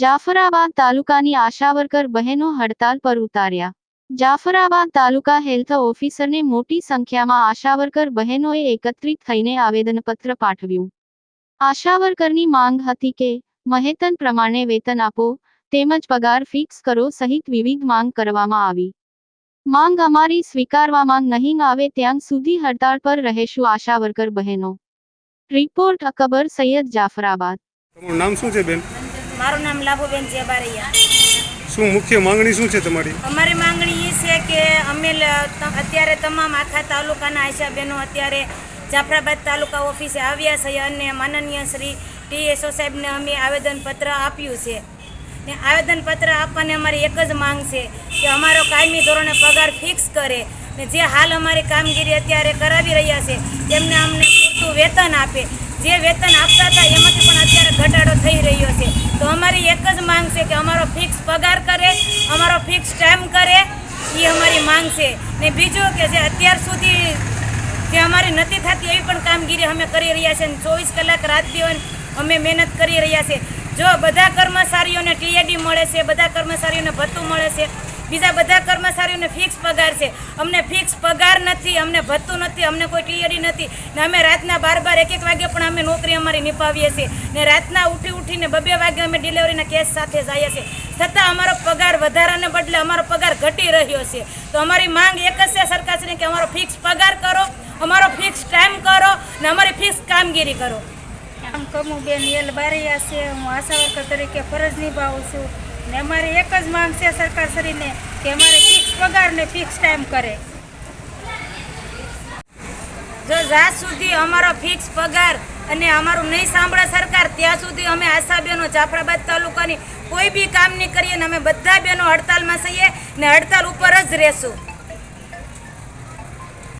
જાફરાબાદ તાલુકાની આશાવર્કર બહેનો હડતાલ પર ઉતાર્યા. જાફરાબાદ તાલુકા હેલ્થ ઓફિસરને મોટી સંખ્યામાં આશાવર્કર બહેનોએ એકત્રિત થઈને આવેદનપત્ર પાઠવ્યું. આશાવર્કરની માંગ હતી કે, મહેતન પ્રમાણે વેતન આપો, તેમજ પગાર ફિક્સ કરો સહિત વિવિધ માંગ કરવામાં આવી. માંગ અમારી સ્વીકારવામાં નહીં આવે ત્યાં સુધી હડતાળ પર રહેશું આશાવર્કર બહેનો. રિપોર્ટ અકબર સૈયદ જાફરાબાદ. નામ શું છે બેન? મારું નામ લાભુબેન જેબારૈયા. શું મુખ્ય માંગણી શું છે તમારી? અમારી માંગણી એ છે કે અમે અત્યારે તમામ આખા તાલુકાના આશા બહેનો અત્યારે જાફરાબાદ તાલુકા ઓફિસે આવ્યા છે અને માનનીય શ્રી ટી એસઓ સાહેબને અમે આવેદનપત્ર આપ્યું છે. ને આવેદનપત્ર આપવાની અમારી એક જ માંગ છે કે અમારો કાયમી ધોરણે પગાર ફિક્સ કરે. ને જે હાલ અમારી કામગીરી અત્યારે કરાવી રહ્યા છે તેમને અમને પૂરતું વેતન આપે. જે વેતન આપતા હતા એમાંથી પણ અત્યારે ઘટાડો થઈ રહ્યો તો અમારી એક જ માંગ છે કે અમારો ફિક્સ પગાર કરે, અમારો ફિક્સ ટાઈમ કરે એ અમારી માંગ છે. ને બીજું કે જે અત્યાર સુધી જે અમારી નથી થતી એવી પણ કામગીરી અમે કરી રહ્યા છે ચોવીસ કલાક રાત દિવસ અમે મહેનત કરી રહ્યા છે. જો બધા કર્મચારીઓને ટીએડી મળે છે, બધા કર્મચારીઓને ભથ્થું મળે છે બીજા બધા કર્મચારીઓને ફિક્સ પગાર છે. અમને ફિક્સ પગાર નથી, અમને ભથ્થું નથી, અમને કોઈ ટીયરી નથી. ને અમે રાતના બાર બાર એક એક વાગે પણ અમે નોકરી અમારી નિભાવીએ છીએ. ને રાતના ઉઠી ઉઠીને બબે વાગે અમે ડિલિવરીના કેસ સાથે જઈએ છીએ. છતાં અમારો પગાર વધારાને બદલે અમારો પગાર ઘટી રહ્યો છે. તો અમારી માંગ એક જ છે સરકારશ્રીને કે અમારો ફિક્સ પગાર કરો, અમારો ફિક્સ ટાઈમ કરો, ને અમારી ફિક્સ કામગીરી કરો. આમ કમુબેન એલ બારૈયા છે. હું આશા વર્કર તરીકે ફરજ નિભાવું છું. ને અમારી એક જ માંગ છે સરકારશ્રીને કે અમારે ફિક્સ પગાર ને ફિક્સ ટાઈમ કરે. જો જ્યાં સુધી અમારો ફિક્સ પગાર અને અમારું નહીં સાંભળે સરકાર, ત્યાં સુધી અમે આશા બહેનો જાફરાબાદ તાલુકાની કોઈ બી કામ નહીં કરીએ ને અમે બધા બહેનો હડતાલમાં છીએ ને હડતાલ ઉપર જ રહેશું.